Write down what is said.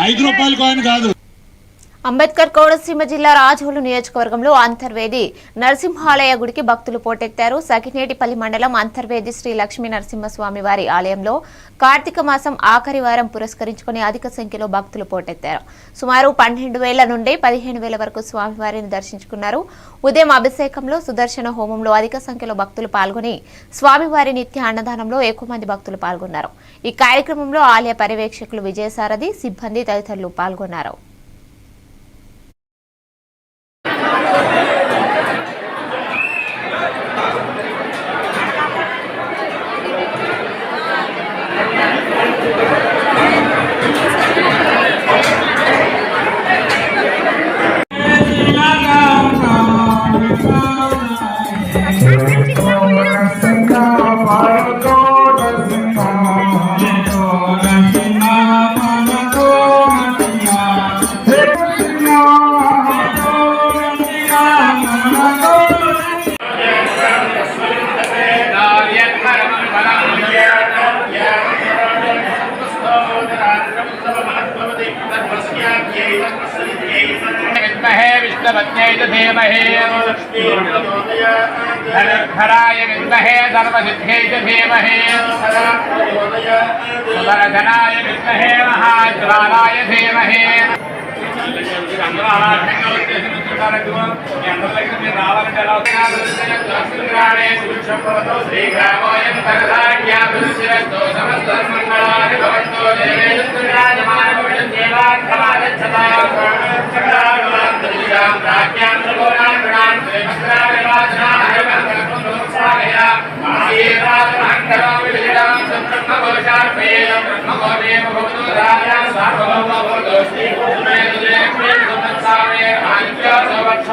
ఐదు రూపాయల కాయిన్ కాదు. అంబేద్కర్ కోనసీమ జిల్లా రాజోలు నియోజకవర్గంలో అంతర్వేది నరసింహాలయ గుడికి భక్తులు పోటెత్తారు. సఖినేటిపల్లి మండలం అంతర్వేది శ్రీ లక్ష్మీ నరసింహస్వామి వారి ఆలయంలో కార్తీక మాసం ఆఖరి వారం పురస్కరించుకుని అధిక సంఖ్యలో భక్తులు పోటెత్తారు. సుమారు పన్నెండు వేల నుండి పదిహేను వేల వరకు స్వామివారిని దర్శించుకున్నారు. ఉదయం అభిషేకంలో సుదర్శన హోమంలో అధిక సంఖ్యలో భక్తులు పాల్గొని స్వామివారి నిత్య అన్నదానంలో ఎక్కువ మంది భక్తులు పాల్గొన్నారు. ఈ కార్యక్రమంలో ఆలయ పర్యవేక్షకులు విజయసారథి సిబ్బంది తదితరులు పాల్గొన్నారు. विद्महे विष्णुपत्न्यै च धीमहि धनुर्धराय विद्महे सर्वसिद्ध्यै च धीमहि सुदर्शनाय विद्महे महाज्वालाय धीमहि అందరూ అలా అర్థంగా వచ్చేసి మీ అందరి దగ్గర మీరు రావాలంటే ఎలా